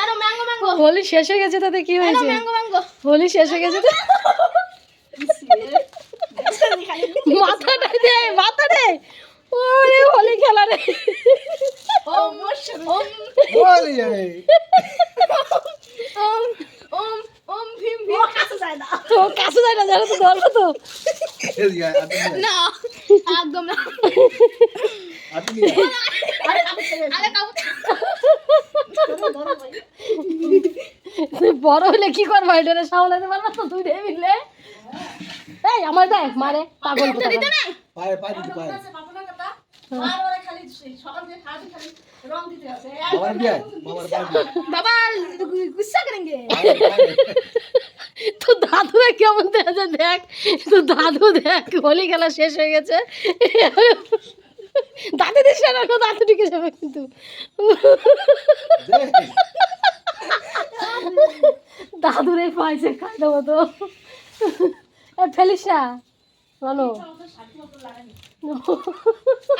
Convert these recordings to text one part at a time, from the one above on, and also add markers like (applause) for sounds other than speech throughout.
আরও mango mango. Holi শেষ হয়ে গেছে তাতে কি হয়েছে? Mango mango. হোলি শেষ হয়ে গেছে তো মাথাটা দে মাথা দে। ওরে হোলি খেলা রে। ওম ওম। ওম ওম ওম ভীম ভীম। কাছে যায় না তো কাছে যায় না জানো তো ধরবো তো। না একদম না আপনি আরে আরে কাবুতে তুই বড় হলে কি করব? এটা সামলাতে পারব তো তুই রে আমার দেখ মানে পাগল পায়ে দাদুরা কেমন দেখা যায় দেখ তো দাদু দেখ হোলি খেলা শেষ হয়ে গেছে। দাদু দিস না দাদু ঢুকে যাবে কিন্তু। দাদুরে পাইছে খাই দেবো তো এ ফেলিস না বলো।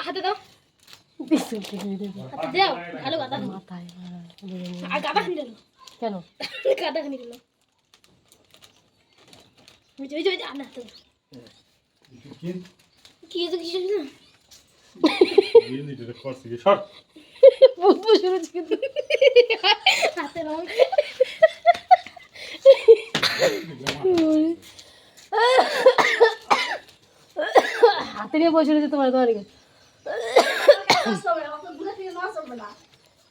হাতে দাও। মারা। খানি কেন? দিল। কি যে কি? যে বুঝব শুরু কিন্তু হাতে নিয়ে বসে রয়েছে তোমার তোমার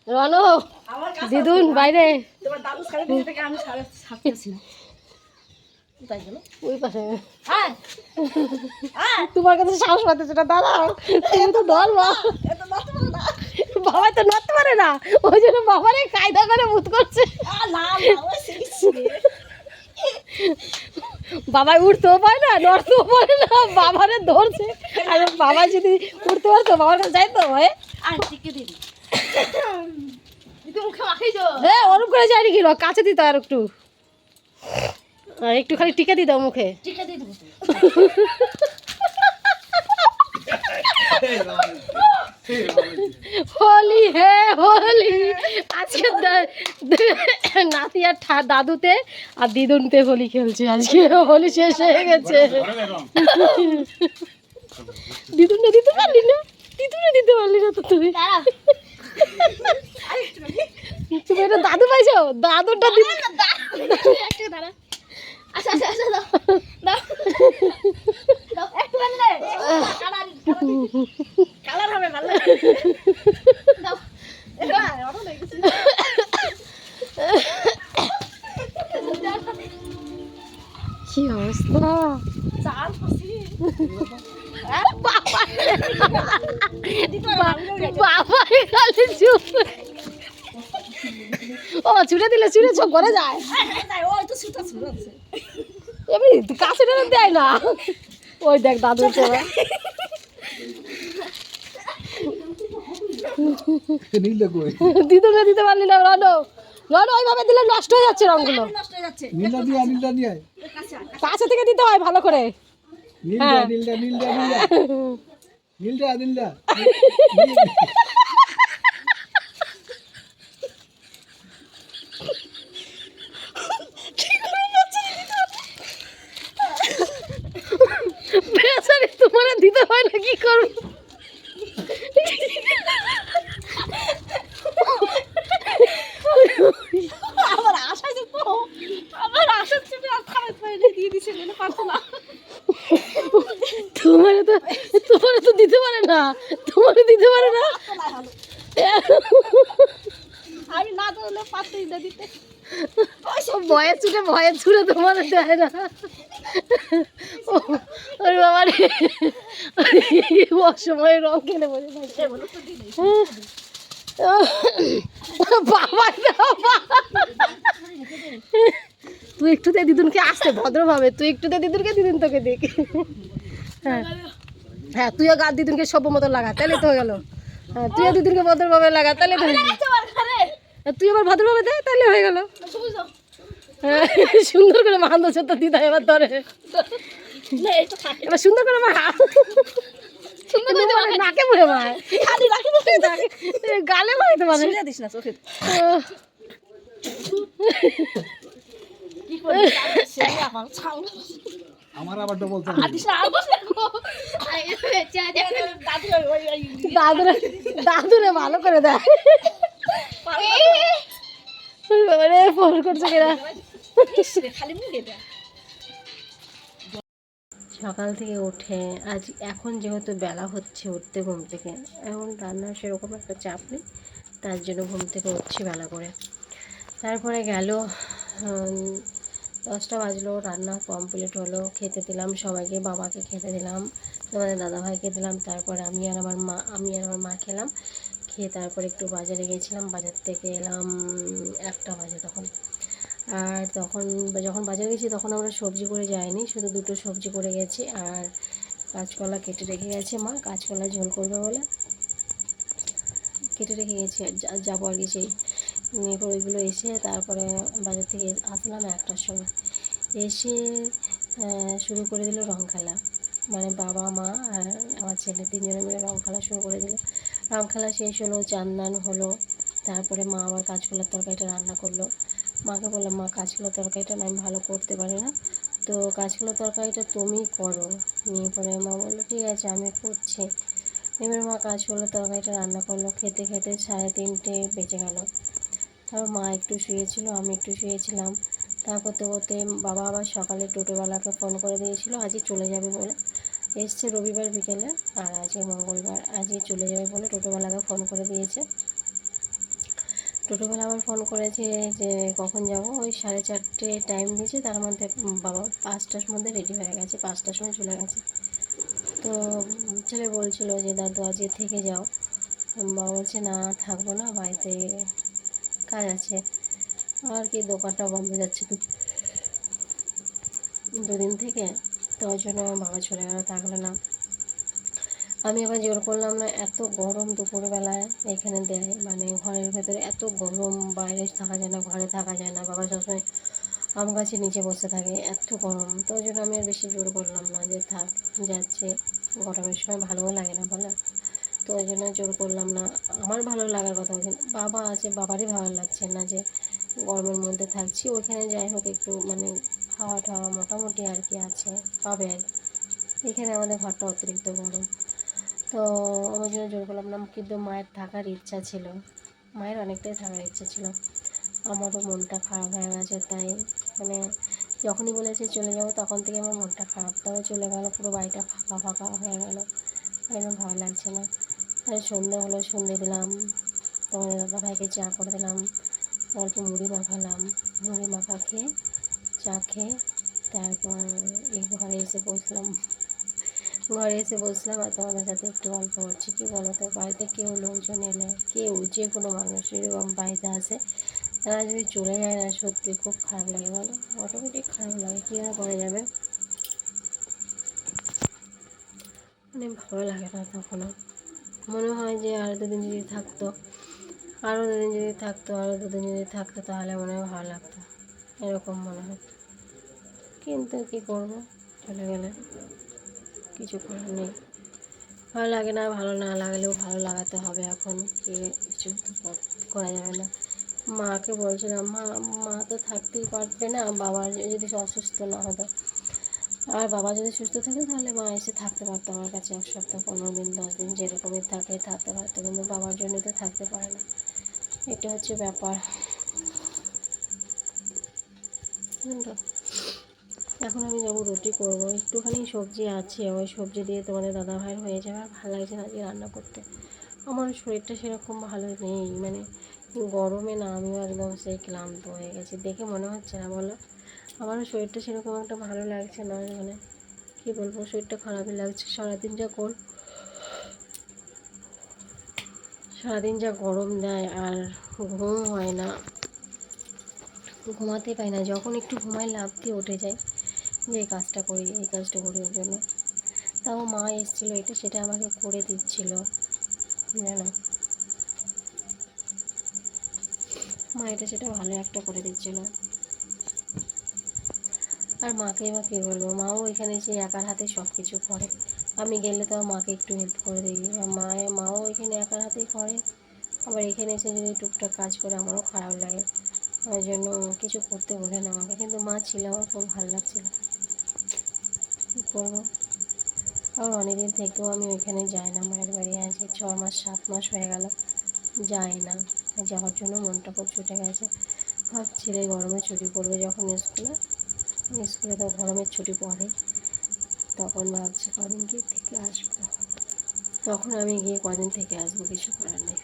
রনো দিদুন বাইরে। তোমার দাদু সাড়ে থেকে আমি সাড়ে সাতটা ছিলাম ওই পাশে। হ্যাঁ। তোমার কাছে সাহস পাচ্ছে না দাঁড়াও। তুমি তো না বাবা তো নড়তে পারে না। ওই জন্য বাবারে কায়দা করে ভূত করছে। বাবাই উঠতেও পারে না নড়তেও পারে না বাবারে ধরছে। আর বাবা যদি উঠতে পারতো বাবার কাছে যাইতো হয় আর টিকে দিন হ্যাঁ ওরম করে যায়নি কি লোক কাছে দিত আর একটু। আর একটু খালি টিকে মুখে। দিয়ে দেবো। এই বাবা। হোলি হে হোলি। আজকে নাতি আর দাদুতে আর দিদুনতে হোলি খেলছে। আজকে হোলি শেষ হয়ে গেছে। দিদুনে দিতে পারলি না? দিদুনে দিতে পারলি না তো তুমি। তুমি এটা দাদু পাইছো? দাদুটা দাঁড়া। আচ্ছা আচ্ছা আচ্ছা দাও। দাও। একটু কালার কালার হবে ভালো দাও। এবার অটো দেখছি কি অবস্থা? চাল খুশি বাবা। বাবা খালি চুপ। ও ছুটে দিলে ছুটে সব করে যায়। সুতা আছে এমনি কাছে টেনে দেয় না। ওই দেখ দাদু কই? দিদুনে দিতে পারলি না রনো। রনো ওইভাবে দিলে নষ্ট হয়ে যাচ্ছে রঙগুলো। হয়ে। কাছে থেকে দিতে হয় ভালো করে। নীলটা হ্যাঁ। নীলটা নীলটা নীলটা। (laughs) নীলটা নীলটা (laughs) বেচারি তোমার দিতে হয় না কি করব আমার আশা যে তো আমার আশা ছিল আর খারাপ পাইলে দিয়ে দিছে মনে পারতো না তোমার তো তোমার তো দিতে পারে না। তোমার দিতে পারে না। আমি না ধরলে পারতই না দিতে। ভয়ে ছুটে ভয়ে ছুটে তোমার দেয় না। ওর বাবা রে। অসময়ে রং খেলে বসে বাবা তুই একটুতে দিদুনকে আসতে ভদ্রভাবে। তুই একটুতে দিদুনকে দিদুন তোকে দেখ। হ্যাঁ। হ্যাঁ তুইও গা দিদুনকে সভ্য মতো লাগা তাহলে তো হয়ে গেল। হ্যাঁ তুইও দিদুনকে ভদ্রভাবে লাগা তাহলে তুই আবার ভদ্রভাবে দে তাহলে হয়ে গেল। হ্যাঁ, সুন্দর করে মাহান্দ তো দিদা এবার ধরে। এবার সুন্দর করে মা নাকে পড়ে নাকে- গালে মায় তো মানে। দিস না চোখে কি করবি? সে আমার আবার ডবল আর দাদুরে দাদুরে ভালো করে দেয় ওরে ফোন করছে কিনা। খালি মুখে দেয় সকাল থেকে উঠে আজ এখন যেহেতু বেলা হচ্ছে উঠতে ঘুম থেকে এখন রান্নার সেরকম একটা চাপ নেই তার জন্য ঘুম থেকে উঠছি বেলা করে। তারপরে গেল দশটা বাজলো, রান্না কমপ্লিট হলো, খেতে দিলাম সবাইকে, বাবাকে খেতে দিলাম, তোমাদের দাদাভাইকে দিলাম, তারপরে আমি আর আমার মা, আমি আর আমার মা খেলাম, খেয়ে তারপরে একটু বাজারে গেছিলাম বাজার থেকে এলাম একটা বাজে তখন। আর তখন যখন বাজারে গেছি তখন আমরা সবজি করে যাইনি, শুধু দুটো সবজি করে গেছি, আর কাঁচকলা কেটে রেখে গেছে মা, কাঁচকলা ঝোল করবে বলে। কেটে রেখে গেছি যাব আর কি সেই নিয়ে পরে ওইগুলো এসে তারপরে বাজার থেকে আসলাম একটার সময়। এসে শুরু করে দিল রং খেলা। মানে বাবা, মা আর আমার ছেলে তিনজনে মিলে রং খেলা শুরু করে দিল। রং খেলা শেষ হলো, চান্দান হলো, তারপরে মা আবার কাঁচকলার তরকারিটা রান্না করল। মাকে বললাম, মা কাঁচকলা তরকারিটা আমি ভালো করতে পারি না। তো কাঁচকলা তরকারিটা তুমি করো। নিয়ে পরে মা বলল, ঠিক আছে, আমি করছি। এবার মা কাঁচকলা তরকারিটা রান্না করল। খেতে খেতে সাড়ে তিনটে বেজে গেল। তারপর মা একটু শুয়েছিল, আমি একটু শুয়েছিলাম। তা করতে করতে বাবা আবার সকালে টোটোওয়ালাকে ফোন করে দিয়েছিল, আজই চলে যাবে বলে। এসছে রবিবার বিকেলে আর আজকে মঙ্গলবার, আজই চলে যাবে বলে টোটোওয়ালাকে ফোন করে দিয়েছে। টোটোবেলা আবার ফোন করেছে যে, কখন যাব? ওই সাড়ে চারটে টাইম দিয়েছে, তার মধ্যে বাবা পাঁচটার মধ্যে রেডি হয়ে গেছে, পাঁচটার সময় চলে গেছে। তো ছেলে বলছিল যে, দাদু, আজকে থেকে যাও। বাবা বলছে, না, থাকব না, বাড়িতে কাজ আছে। আর কি দোকানটা বন্ধ যাচ্ছে তো দুদিন থেকে। তো ওই জন্য বাবা চলে গেল, থাকল না। আমি আবার জোর করলাম না, এত গরম দুপুরবেলায় এখানে দেয় মানে ঘরের ভেতরে এত গরম, বাইরে থাকা যায় না, ঘরে থাকা যায় না। বাবা সবসময় আম গাছের নিচে বসে থাকে, এত গরম। তো ওই জন্য আমি আর বেশি জোর করলাম না যে থাক, যাচ্ছে। গরমের সময় ভালোও লাগে না, বলো? তো ওই জন্য জোর করলাম না। আমার ভালো লাগার কথা বাবা আছে, বাবারই ভালো লাগছে না যে গরমের মধ্যে থাকছি। ওইখানে যাই হোক, একটু মানে খাওয়া টাওয়া মোটামুটি আর কি আছে, পাবে আর। এখানে আমাদের ঘরটা অতিরিক্ত গরম। তো ওই জন্য জোর করলাম না, কিন্তু মায়ের থাকার ইচ্ছা ছিল। মায়ের অনেকটাই থাকার ইচ্ছা ছিল। আমারও মনটা খারাপ হয়ে গেছে, তাই মানে যখনই বলেছে চলে যাব তখন থেকে আমার মনটা খারাপ। তবে চলে গেল, পুরো বাড়িটা ফাঁকা ফাঁকা হয়ে গেল। একদম ভালো লাগছে না। তাই সন্ধে হলো, সন্ধে দিলাম। তোমার দাদা ভাইকে চা করে দিলাম। অল্প মুড়ি মাখালাম। মুড়ি মাখা খেয়ে, চা খেয়ে তারপর এই ঘরে এসে বসলাম। ঘরে এসে বসলাম আর তোমাদের সাথে একটু গল্প করছি। কী বলো তো বাড়িতে কেউ লোকজন এলে, কেউ যে কোনো মানুষ এরকম বাড়িতে আসে তারা যদি চলে যায় না সত্যি খুব খারাপ লাগে বলো? অটোমেটিক খারাপ লাগে। কী আর করা যাবে? মানে ভালো লাগে না তখনও মনে হয় যে আরও দুদিন যদি থাকতো আরও দুদিন যদি থাকতো আরও দুদিন যদি থাকতো, তাহলে মনে হয় ভালো লাগতো। এরকম মনে হয়। কিন্তু কী করব? চলে গেলে কিছু করার নেই। ভালো লাগে না, ভালো না লাগলেও ভালো লাগাতে হবে এখন। কি কিছু করা যাবে না। মাকে বলছিলাম, মা মা তো থাকতেই পারবে না বাবার যদি অসুস্থ না হতো। আর বাবা যদি সুস্থ থাকে তাহলে মা এসে থাকতে পারতো আমার কাছে এক সপ্তাহ, পনেরো দিন, দশ দিন, যেরকমই থাকে থাকতে পারতো, কিন্তু বাবার জন্য তো থাকতে পারে না। এটা হচ্ছে ব্যাপার। এখন আমি যাব রুটি করব। একটুখানি সবজি আছে, ওই সবজি দিয়ে তোমাদের দাদা ভাইয়ের হয়ে যাবে। আর ভালো লাগছে না আজকে রান্না করতে। আমার শরীরটা সেরকম ভালো নেই মানে গরমে না, আমিও একদম সেই ক্লান্ত হয়ে গেছি। দেখে মনে হচ্ছে না, বলো? আমারও শরীরটা সেরকম একটা ভালো লাগছে না মানে কী বলব, শরীরটা খারাপই লাগছে। সারাদিন যা কর সারাদিন যা গরম দেয় আর ঘুম হয় না। ঘুমাতে পাই না, যখন একটু ঘুমাই লাভ দিয়ে উঠে যায় যে এই কাজটা করি, এই কাজটা করি ওর জন্য। তাও মা এসেছিল, এটা সেটা আমাকে করে দিচ্ছিল, জানো? মা এটা সেটা ভালো একটা করে দিচ্ছিল। আর মাকে এবার কী বলব? মাও ওইখানে এসে একার হাতে সব কিছু করে। আমি গেলে তো মাকে একটু হেল্প করে দিই। আর মায়ের মাও ওইখানে একার হাতেই করে। আবার এখানে এসে যদি টুকটাক কাজ করে আমারও খারাপ লাগে। ওই জন্য কিছু করতে বলে না আমাকে। কিন্তু মা ছিল, আমার খুব ভালো লাগছিল। কী করব? আর অনেকদিন থেকেও আমি ওইখানে যাই না। মায়ের বাড়ি আছি ছ মাস, সাত মাস হয়ে গেল। যাই না। যাওয়ার জন্য মনটা খুব ছুটে গেছে। ভাবছি রে, গরমে ছুটি পড়বে যখন স্কুলে। স্কুলে তো গরমের ছুটি পড়ে তখন ভাবছি কদিন কি থেকে আসব। তখন আমি গিয়ে কদিন থেকে আসব কিছু করার নেই।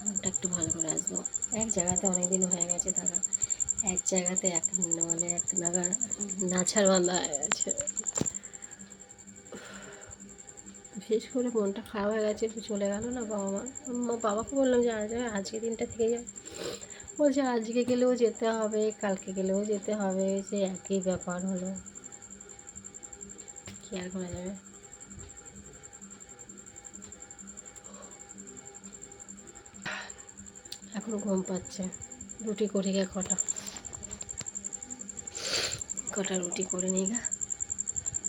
মনটা একটু ভালো করে আসব। এক জায়গাতে অনেক দিন হয়ে গেছে থাকা এক জায়গাতে এক মানে এক নাগার নাছার বান্ধা হয়ে গেছে। বিশেষ করে মনটা খারাপ হয়ে গেছে চলে গেল না বাবা মা। বাবাকে বললাম যে আজ আজকে দিনটা থেকে যায় বলছে, আজকে গেলেও যেতে হবে, কালকে গেলেও যেতে হবে। সে একই ব্যাপার হলো। কি আর করা যাবে? এখন ঘুম পাচ্ছে। রুটি করি গে কটা। কটা রুটি করে নিই গা।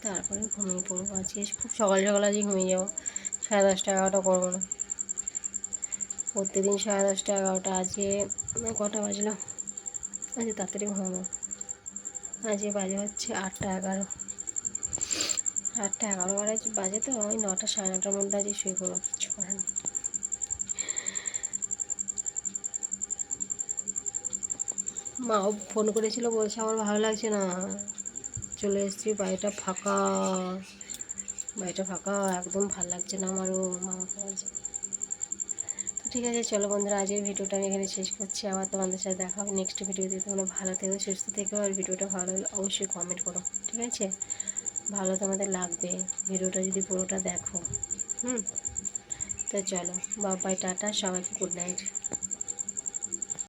তারপরে ঘুমিয়ে পড়ব আজকে। খুব সকাল সকাল আজকে ঘুমিয়ে যাব। সাড়ে দশটা এগারোটা করব না। প্রত্যেকদিন সাড়ে দশটা এগারোটা আজকে মানে কটা বাজলো? আজকে তাড়াতাড়ি ঘুমাবো। আজকে বাজে হচ্ছে আটটা এগারো। আটটা এগারো বাজে বাজে তো, ওই নটা সাড়ে নটার মধ্যে আজকে শুয়ে পড়ব কিছু করার নেই। মাও ফোন করেছিল, বলছে আমার ভালো লাগছে না। চলে এসেছি, বাড়িটা ফাঁকা। বাড়িটা ফাঁকা, একদম ভালো লাগছে না আমারও মামাকে বলছে। তো ঠিক আছে, চলো বন্ধুরা আজকের ভিডিওটা আমি এখানে শেষ করছি। আবার তোমাদের সাথে দেখা হবে নেক্সট ভিডিওতে। তোমরা ভালো থেকো, সুস্থ থেকো, আর ভিডিওটা ভালো লাগলে অবশ্যই কমেন্ট করো, ঠিক আছে? ভালো তোমাদের লাগবে, ভিডিওটা যদি পুরোটা দেখো, হুম? তো চলো বাবাই টাটা, সবাইকে গুড নাইট